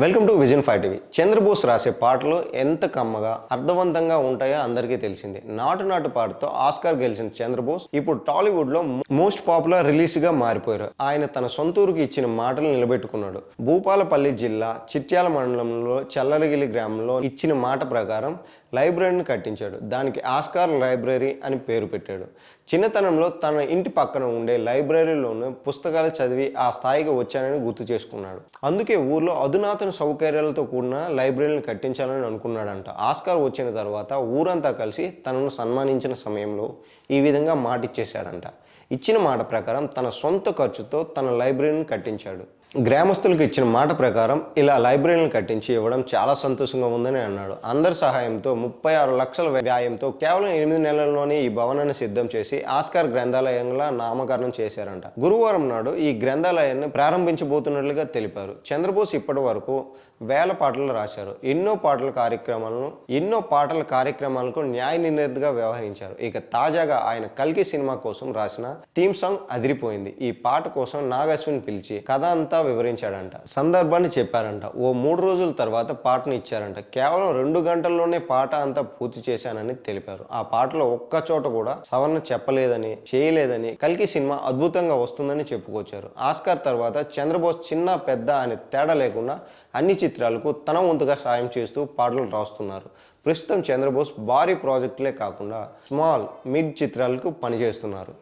Welcome to vision five TV. Chandrabose రాసే పాటలు ఎంత కమ్మగా అర్థవంతంగా ఉంటాయో అందరికీ తెలిసిందే. నాటు నాటు పాటతో ఆస్కార్ గెలిచిన చంద్రబోస్ ఇప్పుడు టాలీవుడ్లో మోస్ట్ పాపులర్ రిలీజ్గా మారిపోయారు. ఆయన తన సొంతూరుకి ఇచ్చిన మాటలు నిలబెట్టుకున్నాడు. భూపాలపల్లి జిల్లా చిట్యాల మండలంలో చల్లరగిలి గ్రామంలో ఇచ్చిన మాట ప్రకారం లైబ్రరీని కట్టించాడు. దానికి ఆస్కార్ లైబ్రరీ అని పేరు పెట్టాడు. చిన్నతనంలో తన ఇంటి పక్కన ఉండే లైబ్రరీలోనే పుస్తకాలు చదివి ఆ స్థాయికి వచ్చానని గుర్తు చేసుకున్నాడు. అందుకే ఊర్లో అధునాతన సౌకర్యాలతో కూడిన లైబ్రరీని కట్టించాలని అనుకున్నాడంట. ఆస్కార్ వచ్చిన తర్వాత ఊరంతా కలిసి తనను సన్మానించిన సమయంలో ఈ విధంగా మాటిచ్చేశాడంట. ఇచ్చిన మాట ప్రకారం తన సొంత ఖర్చుతో తన లైబ్రరీని కట్టించాడు. గ్రామస్తులకు ఇచ్చిన మాట ప్రకారం ఇలా లైబ్రరీని కట్టించి ఇవ్వడం చాలా సంతోషంగా ఉందని అన్నాడు. అందరి సహాయంతో ముప్పై ఆరు లక్షల వ్యాయంతో కేవలం ఎనిమిది నెలల్లోనే ఈ భవనాన్ని సిద్ధం చేసి ఆస్కార్ గ్రంథాలయంగా నామకరణం చేశారంట. గురువారం నాడు ఈ గ్రంథాలయాన్ని ప్రారంభించబోతున్నట్లుగా తెలిపారు. చంద్రబోస్ ఇప్పటి వరకు వేల పాటలు రాశారు. ఎన్నో పాటల కార్యక్రమాలను ఎన్నో పాటల కార్యక్రమాలకు న్యాయ నిర్ణేతగా వ్యవహరించారు. ఇక తాజాగా ఆయన కల్కి సినిమా కోసం రాసిన థీమ్ సాంగ్ అదిరిపోయింది. ఈ పాట కోసం నాగశ్విన్ పిలిచి కథ అంతా వివరించాడంట. సందర్భాన్ని చెప్పారంట. ఓ మూడు రోజుల తర్వాత పాటను ఇచ్చారంట. కేవలం రెండు గంటల్లోనే పాట అంతా పూర్తి చేశానని తెలిపారు. ఆ పాటలో ఒక్క చోట కూడా సవర్ణ చెప్పలేదని చేయలేదని కల్కి సినిమా అద్భుతంగా వస్తుందని చెప్పుకొచ్చారు. ఆస్కార్ తర్వాత చంద్రబోస్ చిన్న పెద్ద అనే తేడా లేకుండా అన్ని చిత్రాలకు తన వంతుగా సాయం చేస్తూ పాటలు రాస్తున్నారు. ప్రస్తుతం చంద్రబోస్ భారీ ప్రాజెక్టులే కాకుండా స్మాల్ మిడ్ చిత్రాలకు పనిచేస్తున్నారు.